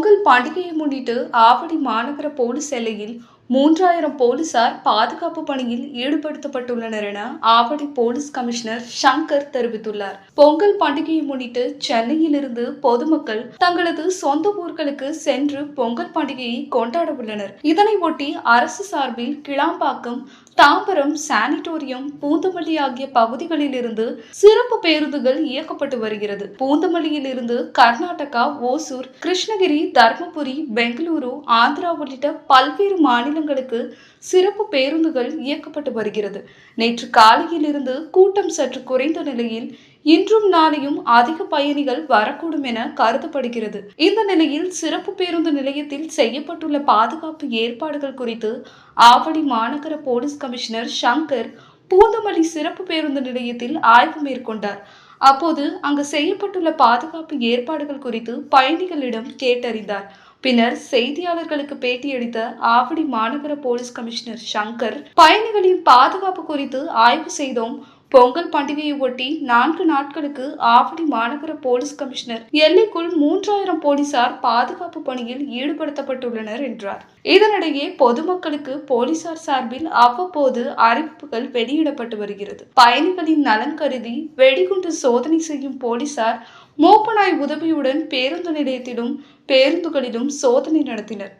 பொங்கல் பண்டிகையை முன்னிட்டு ஆவடி மாநகர போலீஸ் எல்லையில் மூன்றாயிரம் போலீசார் பாதுகாப்பு பணியில் ஈடுபடுத்தப்பட்டுள்ளனர் என ஆவடி போலீஸ் கமிஷனர் சங்கர் தெரிவித்துள்ளார். பொங்கல் பண்டிகையை முன்னிட்டு சென்னையிலிருந்து பொதுமக்கள் தங்களது சொந்த ஊர்களுக்கு சென்று பொங்கல் பண்டிகையை கொண்டாட உள்ளனர். இதனை ஒட்டி அரசு சார்பில் கிளாம்பாக்கம் தாம்பரம் சானிட்டோரியம் பூந்தமல்லி ஆகிய பகுதிகளில் இருந்து சிறப்பு பேருந்துகள் இயக்கப்பட்டு வருகிறது. பூந்தமல்லியில் இருந்து கர்நாடகா ஓசூர் கிருஷ்ணகிரி தர்மபுரி பெங்களூரு ஆந்திரா உள்ளிட்ட பல்வேறு மாநில மாநிலங்களுக்கு சிறப்பு பேருந்துகள் இயக்கப்பட்டு வருகிறது. நேற்று காலையிலிருந்து கூட்டம் சற்று குறைந்த நிலையில் இன்றும் நாளையும் அதிக பயணிகள் வரக்கூடும் என கருதப்படுகிறது. இந்த நிலையில் சிறப்பு பேருந்து நிலையத்தில் செய்யப்பட்டுள்ள பாதுகாப்பு ஏற்பாடுகள் குறித்து ஆவடி மாநகர போலீஸ் கமிஷனர் சங்கர் பூந்தமல்லி சிறப்பு பேருந்து நிலையத்தில் ஆய்வு மேற்கொண்டார். அப்போது அங்கு செய்யப்பட்டுள்ள பாதுகாப்பு ஏற்பாடுகள் குறித்து பயணிகளிடம் கேட்டறிந்தார். பின்னர் செய்தியாளர்களுக்கு பேட்டியளித்த ஆவடி மாநகர போலீஸ் கமிஷனர் சங்கர் பயணிகளின் பாதுகாப்பு குறித்து ஆய்வு செய்தோம். பொங்கல் பண்டிகையை ஒட்டி நான்கு நாட்களுக்கு ஆவடி மாநகர போலீஸ் கமிஷனர் எல்லைக்குள் மூன்றாயிரம் போலீசார் பாதுகாப்பு பணியில் ஈடுபடுத்தப்பட்டுள்ளனர் என்றார். இதனிடையே பொதுமக்களுக்கு போலீசார் சார்பில் அவ்வப்போது அறிவிப்புகள் வெளியிடப்பட்டு வருகிறது. பயணிகளின் நலன் கருதி வெடிகுண்டு சோதனை செய்யும் போலீசார் மோப்பனாய் உதவியுடன் பேருந்து நிலையத்திலும் பேருந்துகளிலும் சோதனை நடத்தினர்.